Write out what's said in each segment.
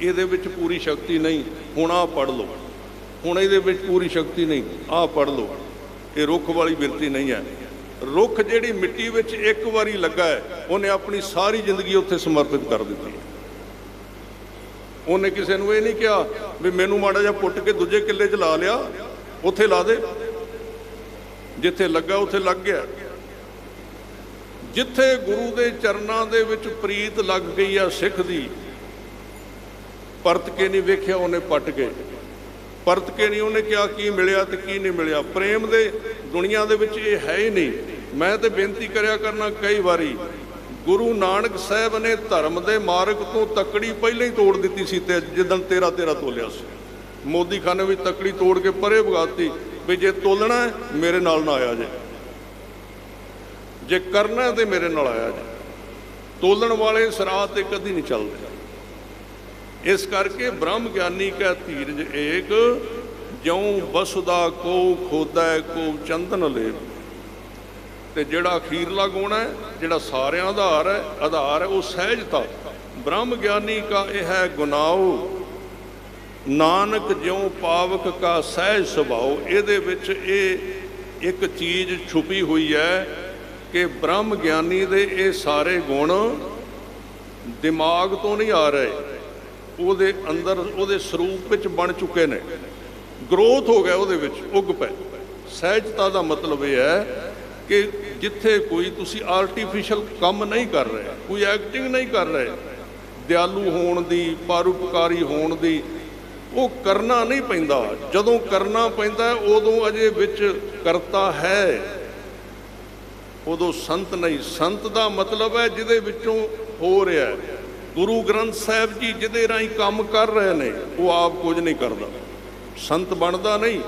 ਇਹਦੇ ਵਿੱਚ ਪੂਰੀ ਸ਼ਕਤੀ ਨਹੀਂ। ਹੁਣ ਆਹ ਪੜ ਲਓ। ਹੁਣ ਇਹਦੇ ਵਿੱਚ ਪੂਰੀ ਸ਼ਕਤੀ ਨਹੀਂ। ਆਹ ਪੜ ਲਓ। ਇਹ ਰੁੱਖ ਵਾਲੀ ਬਿਰਤੀ ਨਹੀਂ ਹੈ। ਰੁੱਖ ਜਿਹੜੀ ਮਿੱਟੀ ਵਿੱਚ ਇੱਕ ਵਾਰੀ ਲੱਗਾ ਹੈ, ਉਹਨੇ ਆਪਣੀ ਸਾਰੀ ਜ਼ਿੰਦਗੀ ਉੱਥੇ ਸਮਰਪਿਤ ਕਰ ਦਿੱਤੀ। ਹੈ ਉਹਨੇ ਕਿਸੇ ਨੂੰ ਇਹ ਨਹੀਂ ਕਿਹਾ ਵੀ ਮੈਨੂੰ ਮਾੜਾ ਜਿਹਾ ਪੁੱਟ ਕੇ ਦੂਜੇ ਕਿੱਲੇ 'ਚ ਲਾ ਲਿਆ, ਉੱਥੇ ਲਾ ਦੇ। ਜਿੱਥੇ ਲੱਗਾ, ਉੱਥੇ ਲੱਗ ਗਿਆ। ਜਿੱਥੇ ਗੁਰੂ ਦੇ ਚਰਨਾਂ ਦੇ ਵਿੱਚ ਪ੍ਰੀਤ ਲੱਗ ਗਈ ਆ ਸਿੱਖ ਦੀ ਪਰਤ ਕੇ ਨਹੀਂ ਵੇਖਿਆ, ਉਹਨੇ ਪੱਟ ਕੇ। ਪਰਤ ਕੇ ਨਹੀਂ ਉਹਨੇ ਕਿਹਾ ਕੀ ਮਿਲਿਆ ਤੇ ਕੀ ਨਹੀਂ ਮਿਲਿਆ। ਪ੍ਰੇਮ ਦੇ ਦੁਨੀਆ ਦੇ ਵਿੱਚ ਇਹ ਹੈ ਹੀ ਨਹੀਂ। ਮੈਂ ਤੇ ਬੇਨਤੀ ਕਰਿਆ ਕਰਨਾ ਕਈ ਵਾਰੀ, ਗੁਰੂ ਨਾਨਕ ਸਾਹਿਬ ਨੇ ਧਰਮ ਦੇ ਮਾਰਗ ਤੋਂ ਤਕੜੀ ਪਹਿਲਾਂ ਹੀ ਤੋੜ ਦਿੱਤੀ ਸੀ ਤੇ ਜਿੱਦਣ ਤੇਰਾ ਤੇਰਾ ਤੋਲਿਆ ਸੀ। ਮੋਦੀ ਖਾਨ ਨੇ ਵੀ ਤਕੜੀ ਤੋੜ ਕੇ ਪਰੇ ਭਗਾਤੀ ਵੀ ਜੇ ਤੋਲਣਾ ਮੇਰੇ ਨਾਲ ਨਾ ਆਇਆ ਜੇ। ਜੇ ਕਰਨਾ ਹੈ ਤੇ ਮੇਰੇ ਨਾਲ ਆਇਆ ਜੇ। ਤੋਲਣ ਵਾਲੇ ਸਰਾਹ ਤੇ ਕਦੀ ਨਹੀਂ ਚੱਲਦੇ। ਇਸ ਕਰਕੇ ਬ੍ਰਹਮ ਗਿਆਨੀ ਕਾ ਧੀਰਜ ਏਕ, ਜਿਉ ਬਸੁਦਾ ਕੋ ਖੋਦੈ, ਕੋ ਚੰਦਨ ਲੈ ਤੇ ਜਿਹੜਾ ਅਖੀਰਲਾ ਗੁਣ ਹੈ, ਜਿਹੜਾ ਸਾਰਿਆਂ ਆਧਾਰ ਹੈ ਆਧਾਰ ਹੈ, ਉਹ ਸਹਿਜਤਾ ਬ੍ਰਹਮ ਗਿਆਨੀ ਕਾ ਇਹ ਹੈ ਗੁਨਾਹੋ ਨਾਨਕ ਜਿਉ ਪਾਵਕ ਕਾ ਸਹਿਜ ਸੁਭਾਉ ਇਹਦੇ ਵਿੱਚ ਇਹ ਇੱਕ ਚੀਜ਼ ਛੁਪੀ ਹੋਈ ਹੈ ਕਿ ਬ੍ਰਹਮ ਗਿਆਨੀ ਦੇ ਇਹ ਸਾਰੇ ਗੁਣ ਦਿਮਾਗ ਤੋਂ ਨਹੀਂ ਆ ਰਹੇ। ਉਹਦੇ ਅੰਦਰ, ਉਹਦੇ ਸਰੂਪ ਵਿੱਚ ਬਣ ਚੁੱਕੇ ਨੇ। ਗਰੋਥ ਹੋ ਗਿਆ ਉਹਦੇ ਵਿੱਚ, ਉੱਗ ਪੈ ਸਹਿਜਤਾ ਦਾ ਮਤਲਬ ਇਹ ਹੈ ਕਿ ਜਿੱਥੇ ਕੋਈ ਤੁਸੀਂ ਆਰਟੀਫੀਸ਼ੀਅਲ ਕੰਮ ਨਹੀਂ ਕਰ ਰਹੇ, ਕੋਈ ਐਕਟਿੰਗ ਨਹੀਂ ਕਰ ਰਹੇ, ਦਿਆਲੂ ਹੋਣ ਦੀ ਪਰਉਪਕਾਰੀ ਹੋਣ ਦੀ, ਉਹ ਕਰਨਾ ਨਹੀਂ ਪੈਂਦਾ। ਜਦੋਂ ਕਰਨਾ ਪੈਂਦਾ, ਉਦੋਂ ਅਜੇ ਵਿੱਚ ਕਰਤਾ ਹੈ। ਉਦੋਂ ਸੰਤ ਨਹੀਂ, ਸੰਤ ਦਾ ਮਤਲਬ ਹੈ ਜਿਹਦੇ ਵਿੱਚੋਂ ਹੋ ਰਿਹਾ ਹੈ। ਗੁਰੂ ਗ੍ਰੰਥ ਸਾਹਿਬ ਜੀ ਜਿਹਦੇ ਰਾਹੀਂ ਕੰਮ ਕਰ ਰਹੇ ਨੇ, ਉਹ ਆਪ ਕੁਝ ਨਹੀਂ ਕਰਦਾ। ਸੰਤ ਬਣਦਾ ਨਹੀਂ,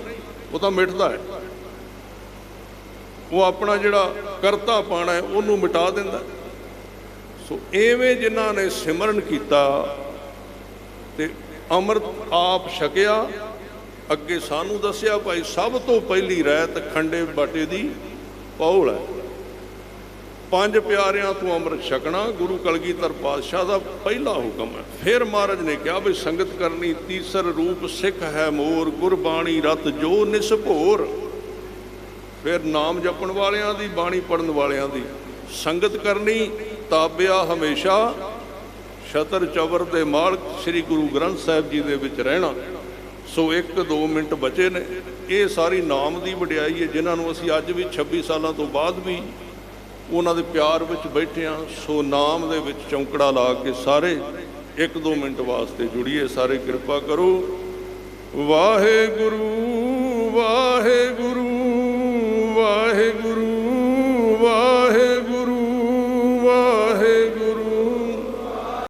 ਉਹ ਤਾਂ ਮਿਟਦਾ ਹੈ। ਉਹ ਆਪਣਾ ਜਿਹੜਾ ਕਰਤਾ ਪਾਣਾ ਹੈ, ਉਹਨੂੰ ਮਿਟਾ ਦਿੰਦਾ। ਸੋ ਐਵੇਂ ਜਿਨ੍ਹਾਂ ਨੇ ਸਿਮਰਨ ਕੀਤਾ ਤੇ ਅੰਮ੍ਰਿਤ ਆਪ ਛਕਿਆ, ਅੱਗੇ ਸਾਨੂੰ ਦੱਸਿਆ, ਭਾਈ ਸਭ ਤੋਂ ਪਹਿਲੀ ਰਹਿਤ ਖੰਡੇ ਬਾਟੇ ਦੀ ਪੌਲ ਹੈ। ਪੰਜ ਪਿਆਰਿਆਂ ਤੋਂ ਅੰਮ੍ਰਿਤ ਛਕਣਾ ਗੁਰੂ ਕਲਗੀਧਰ ਪਾਤਸ਼ਾਹ ਦਾ ਪਹਿਲਾ ਹੁਕਮ ਹੈ। ਫਿਰ ਮਹਾਰਾਜ ਨੇ ਕਿਹਾ ਵੀ ਸੰਗਤ ਕਰਨੀ ਤੀਸਰ ਰੂਪ ਸਿੱਖ ਹੈ ਮੋਰ, ਗੁਰਬਾਣੀ ਰਤ ਜੋ ਨਿਸਭੋਰ ਫਿਰ ਨਾਮ ਜਪਣ ਵਾਲਿਆਂ ਦੀ, ਬਾਣੀ ਪੜਨ ਵਾਲਿਆਂ ਦੀ। ਸੰਗਤ ਕਰਨੀ ਤਾਬਿਆ ਹਮੇਸ਼ਾ, ਛਤਰ ਚਵਰ ਦੇ ਮਾਲਕ ਸ੍ਰੀ ਗੁਰੂ ਗ੍ਰੰਥ ਸਾਹਿਬ ਜੀ ਦੇ ਵਿੱਚ ਰਹਿਣਾ। ਸੋ 1-2 ਮਿੰਟ ਬਚੇ ਨੇ। ਇਹ ਸਾਰੀ ਨਾਮ ਦੀ ਵਡਿਆਈ ਹੈ, ਜਿਨ੍ਹਾਂ ਨੂੰ ਅਸੀਂ ਅੱਜ ਵੀ 26 ਸਾਲਾਂ ਤੋਂ ਬਾਅਦ ਵੀ ਉਹਨਾਂ ਦੇ ਪਿਆਰ ਵਿੱਚ ਬੈਠਿਆਂ ਸੋ ਨਾਮ ਦੇ ਵਿੱਚ ਚੌਂਕੜਾ ਲਾ ਕੇ ਸਾਰੇ 1-2 ਮਿੰਟ ਵਾਸਤੇ ਜੁੜੀਏ, ਸਾਰੇ ਕਿਰਪਾ ਕਰੋ। ਵਾਹਿਗੁਰੂ ਵਾਹਿਗੁਰੂ।